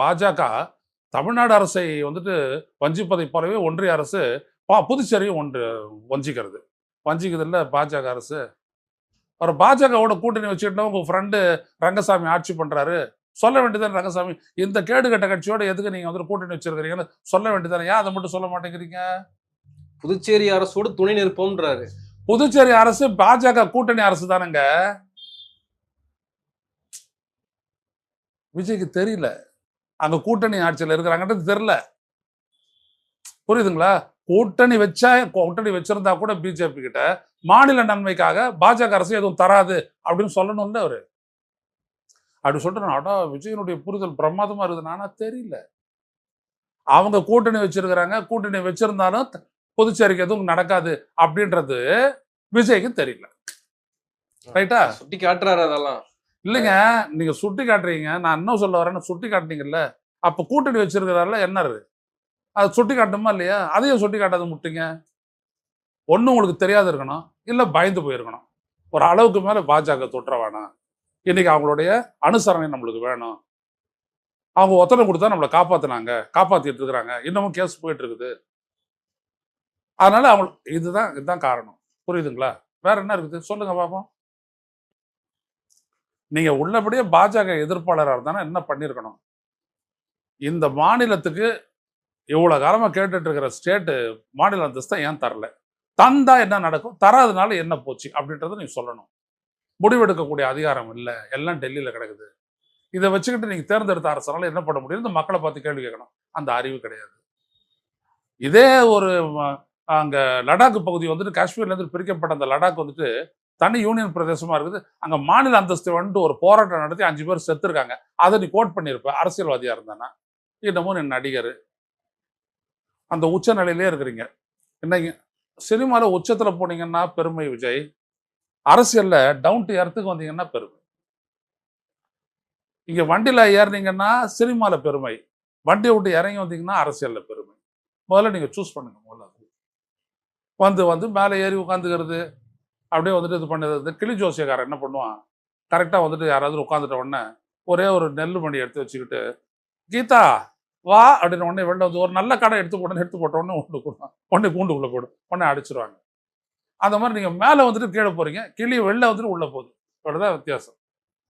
பாஜக தமிழ்நாடு அரசை வந்துட்டு வஞ்சிப்பதை போலவே ஒன்றிய அரசு பா- புதுச்சேரியும் ஒன்று வஞ்சிக்கிறது. வஞ்சிக்கிறது இல்ல பாஜக அரசு. ஒரு பாஜகவோட கூட்டணி வச்சுக்கிட்டா உங்க ஃப்ரெண்டு ரங்கசாமி ஆட்சி பண்றாரு. சொல்ல வேண்டியதானே ரங்கசாமி? இந்த கேடு கட்ட கட்சியோட எதுக்கு நீங்க வந்து கூட்டணி வச்சிருக்கிறீங்கன்னு சொல்ல வேண்டியதானே ஏன் அதை மட்டும் சொல்ல மாட்டேங்கிறீங்க? புதுச்சேரி அரசோடு துணை நிற்போம்ன்றாரு. புதுச்சேரி அரசு பாஜக கூட்டணி அரசு தானேங்க? விஜய்க்கு தெரியல. அங்க கூட்டணி ஆட்சியில் இருக்கிறாங்கன்றது தெரியல. புரியுதுங்களா? கூட்டணி வச்சா கூட்டணி வச்சிருந்தா கூட பிஜேபி கிட்ட மாநில நன்மைக்காக பாஜக அரசு எதுவும் தராது அப்படின்னு சொல்லணும்ல அவரு. அப்படி சொல்லிட்டு அடா விஜயனுடைய புரிதல் பிரமாதமா இருக்குது. ஆனா தெரியல. அவங்க கூட்டணி வச்சிருக்கிறாங்க. கூட்டணி வச்சிருந்தாலும் புதுச்சேரிக்கு எதுவும் நடக்காது அப்படின்றது விஜய்க்கு தெரியல. ரைட்டா? சுட்டி காட்டுறாரு அதெல்லாம். இல்லைங்க நீங்க சுட்டி காட்டுறீங்க நான் இன்னும் சொல்ல வரேன்னு சுட்டி காட்டினீங்கல்ல அப்ப கூட்டணி வச்சிருக்கிறாருல என்ன அதை? அது சுட்டி காட்டணுமா இல்லையா? அதையும் சுட்டி காட்டாத முட்டிங்க. ஒன்றும் உங்களுக்கு தெரியாது இருக்கணும் இல்லை பயந்து போயிருக்கணும். ஒரு அளவுக்கு மேலே பாஜக தொற்ற வேணாம் இன்னைக்கு அவங்களுடைய அனுசரணை நம்மளுக்கு வேணும். அவங்க ஒத்தனை கொடுத்தா நம்மளை காப்பாற்றினாங்க காப்பாத்திட்டு இருக்கிறாங்க. இன்னமும் கேஸ் போயிட்டு இருக்குது. அதனால அவங்க இதுதான் இதுதான் காரணம். புரியுதுங்களா? வேற என்ன இருக்குது? சொல்லுங்க பாப்போம். நீங்க உள்ளபடியே பாஜக எதிர்ப்பாளராக இருந்தானா என்ன பண்ணியிருக்கணும் இந்த மாநிலத்துக்கு இவ்வளோ காலமாக கேட்டுட்டு இருக்கிற ஸ்டேட்டு மாநில அந்தஸ்தை ஏன் தரல? தந்தா என்ன நடக்கும்? தராதனால என்ன போச்சு? அப்படின்றத நீங்க சொல்லணும். முடிவெடுக்கக்கூடிய அதிகாரம் இல்லை. எல்லாம் டெல்லியில் கிடக்குது. இதை வச்சுக்கிட்டு நீங்கள் தேர்ந்தெடுத்த அரசனால என்ன பண்ண முடியும்? இந்த மக்களை பார்த்து கேள்வி கேட்கணும். அந்த அறிவு கிடையாது. இதே ஒரு ம, அங்கே லடாக் பகுதி வந்துட்டு காஷ்மீர்லேருந்து பிரிக்கப்பட்ட அந்த லடாக் வந்துட்டு தனி யூனியன் பிரதேசமாக இருக்குது. அங்கே மாநில அந்தஸ்து வந்துட்டு ஒரு போராட்டம் நடத்தி அஞ்சு பேர் செத்துருக்காங்க. அதை நீ கோட் பண்ணியிருப்ப அரசியல்வாதியாக இருந்தானா? இன்னமும் நீ நடிகர். அந்த உச்ச நிலையிலே இருக்கிறீங்க. என்னங்க சினிமாவில் உச்சத்தில் போனீங்கன்னா பெருமை விஜய். அரசியலில் டவுன் டு எர்த்துக்கு வந்தீங்கன்னா பெருமை. இங்கே வண்டியில் ஏறினீங்கன்னா சினிமாவில் பெருமை. வண்டியை விட்டு இறங்கி வந்தீங்கன்னா அரசியலில் பெருமை. முதல்ல நீங்கள் சூஸ் பண்ணுங்க முதல்ல. வந்து வந்து மேலே ஏறி உட்காந்துக்கிறது அப்படியே வந்துட்டு இது பண்ணது. இந்த கிளி ஜோசியக்காரன் என்ன பண்ணுவான்? கரெக்டாக வந்துட்டு யாராவது உட்காந்துட்ட உடனே ஒரே ஒரு நெல் மணி எடுத்து வச்சுக்கிட்டு கீதா வா அப்படின்னு உடனே வெளில வந்து ஒரு நல்ல கடை எடுத்து உடனே எடுத்து போட்ட உடனே உண்டு கொடுவான் உடனே கூண்டுக்குள்ளே போடும். உடனே அடிச்சிருவாங்க. அந்த மாதிரி நீங்கள் மேலே வந்துட்டு கீழே போகிறீங்க கிளி வெளில வந்துட்டு உள்ளே போகுது. இவ்வளோதான் வித்தியாசம்.